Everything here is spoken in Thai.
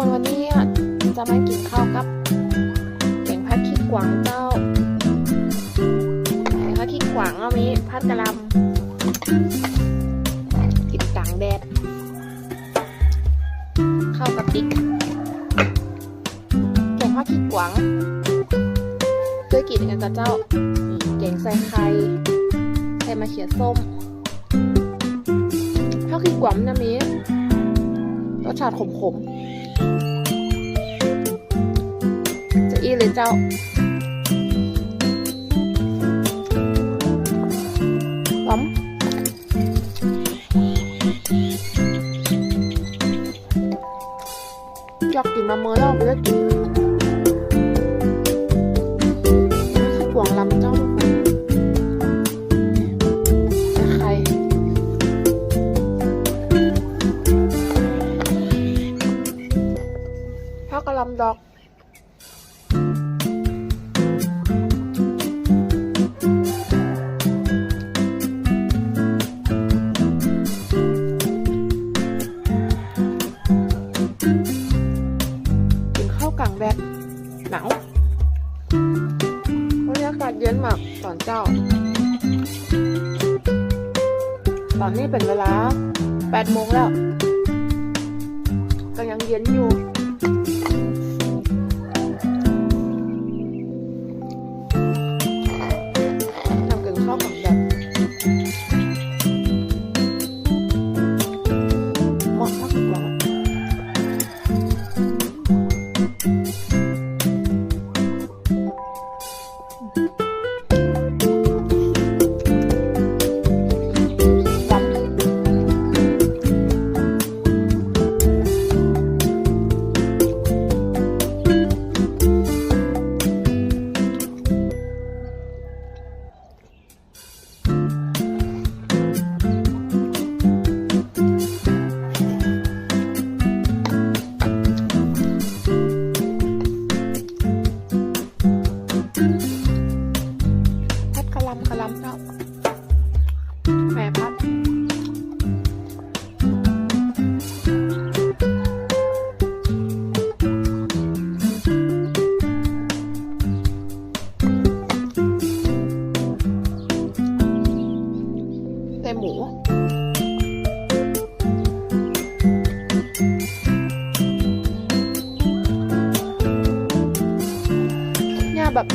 คนวันนี้อะจะมากินข้าวกับแกงผัดขี้กวางเจ้าแกงผัดขี้กวางเอามีผัดกะหล่ำกินกลางแดดข้าวกับพริกแกงผัดขี้กวางเคยกินกันกับเจ้านี่แกงใส่ไข่ใส่มะเขือส้มข้าวขี้กวางนะมีรสชาติขมๆ จะอีเลยเจ้าล้อมอยากกินมาเมื่อแล้วไปแล้วกิน ลำดอกกินข้าวกลางแดดหนาวบรรยากาศเย็นมากตอนเจ้า ตอนนี้เป็นเวลา8โมงแล้วก็ยังเย็นอยู่ Mm-hmm. เนี่ยแบบ